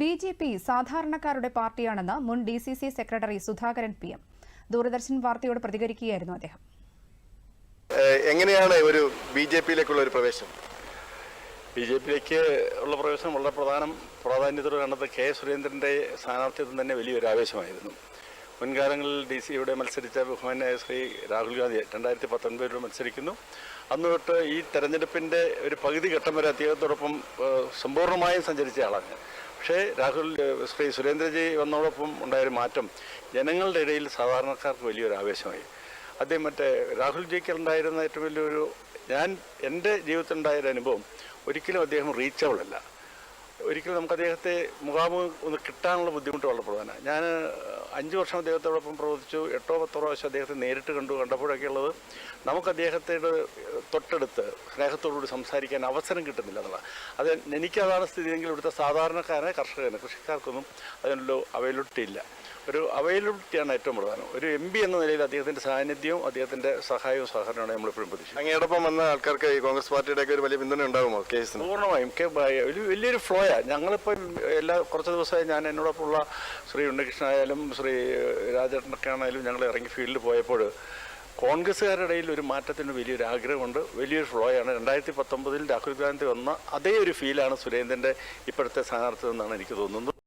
B J P സാധാരണക്കാരുടെ പാർട്ടിയാണെന്ന് മുൻ D C C secretary Sudhakaran P M. Doordarshan വാർത്തയോട് പ്രതികരിക്കുകയായിരുന്നു അദ്ദേഹം. എങ്ങനെയാണ് ഒരു ബി ജെ പിയിലേക്കുള്ള ഒരു പ്രവേശനം? ബി ജെ പിയിലേക്ക് ഉള്ള പ്രവേശനം വളരെ പ്രധാനം. പ്രാധാന്യത്തോടെ കണ്ടത് കെ സുരേന്ദ്രന്റെ സ്ഥാനാർത്ഥിത്വം തന്നെ വലിയൊരു ആവേശമായിരുന്നു. മുൻകാലങ്ങളിൽ ഡി സിയുടെ മത്സരിച്ച ബഹുമാനായ ശ്രീ രാഹുൽ ഗാന്ധി രണ്ടായിരത്തി പത്തൊൻപതിലൂടെ മത്സരിക്കുന്നു. അന്ന് തൊട്ട് ഈ തെരഞ്ഞെടുപ്പിന്റെ ഒരു പകുതി ഘട്ടം വരെ അദ്ദേഹത്തോടൊപ്പം സമ്പൂർണമായും സഞ്ചരിച്ച ആളാണ്. പക്ഷേ രാഹുൽ ശ്രീ സുരേന്ദ്രജി വന്നതോടൊപ്പം ഉണ്ടായൊരു മാറ്റം ജനങ്ങളുടെ ഇടയിൽ സാധാരണക്കാർക്ക് വലിയൊരു ആവേശമായി. അദ്ദേഹം മറ്റേ രാഹുൽ ജിക്ക് ഉണ്ടായിരുന്ന ഏറ്റവും വലിയൊരു ഞാൻ എന്റെ ജീവിതത്തിൽ ഉണ്ടായൊരു അനുഭവം ഒരിക്കലും അദ്ദേഹം റീച്ചബിൾ അല്ല. ഒരിക്കലും നമുക്ക് അദ്ദേഹത്തെ മുഖാമുഖം ഒന്ന് കിട്ടാനുള്ള ബുദ്ധിമുട്ട് വളരെ പ്രധാനമാണ്. ഞാൻ അഞ്ച് വർഷം അദ്ദേഹത്തോടൊപ്പം പ്രവർത്തിച്ചു. എട്ടോ പത്തോ പ്രാവശ്യം അദ്ദേഹത്തെ നേരിട്ട് കണ്ടു കണ്ടപ്പോഴൊക്കെ ഉള്ളത് നമുക്ക് അദ്ദേഹത്തോട് തൊട്ടടുത്ത് സ്നേഹത്തോടുകൂടി സംസാരിക്കാൻ അവസരം കിട്ടുന്നില്ല എന്നുള്ളത് അത് എനിക്കതാണ് സ്ഥിതിയെങ്കിൽ ഇവിടുത്തെ സാധാരണക്കാരനെ കർഷകന് കൃഷിക്കാർക്കൊന്നും അതിനുള്ള അവൈലബിലിറ്റി ഇല്ല ഒരു അവൈലബിലിറ്റിയാണ് ഏറ്റവും പ്രധാനം. ഒരു എം പി എന്ന നിലയിൽ അദ്ദേഹത്തിന്റെ സാന്നിധ്യവും അദ്ദേഹത്തിന്റെ സഹായവും സഹകരണമാണ് നമ്മളിപ്പോഴും പ്രതീക്ഷിക്കുന്നത്. അങ്ങയോടൊപ്പം വന്ന ആൾക്കാർക്ക് ഈ കോൺഗ്രസ് പാർട്ടിയുടെ ഒക്കെ ഒരു വലിയ പിന്തുണ ഉണ്ടാകുമോ കേസ് പൂർണമായും. ഒരു വലിയൊരു ഫ്ലോയാണ് ഞങ്ങളിപ്പം എല്ലാ കുറച്ച് ദിവസമായി ഞാൻ എന്നോടൊപ്പമുള്ള ശ്രീ ഉണ്ണികൃഷ്ണൻ ആയാലും ശ്രീ രാജേട്ടനൊക്കെ ആണെങ്കിലും ഞങ്ങൾ ഇറങ്ങി ഫീൽഡിൽ പോയപ്പോൾ കോൺഗ്രസ്സുകാരുടെ ഇടയിൽ ഒരു മാറ്റത്തിന് വലിയൊരു ആഗ്രഹമുണ്ട്. വലിയൊരു ഫ്ലോയാണ് രണ്ടായിരത്തി പത്തൊമ്പതിൽ രാഹുൽ ഗാന്ധി വന്ന അതേ ഒരു ഫീലാണ് സുരേന്ദ്രന്റെ ഇപ്പോഴത്തെ സ്ഥാനാർത്ഥി എന്നാണ് എനിക്ക് തോന്നുന്നത്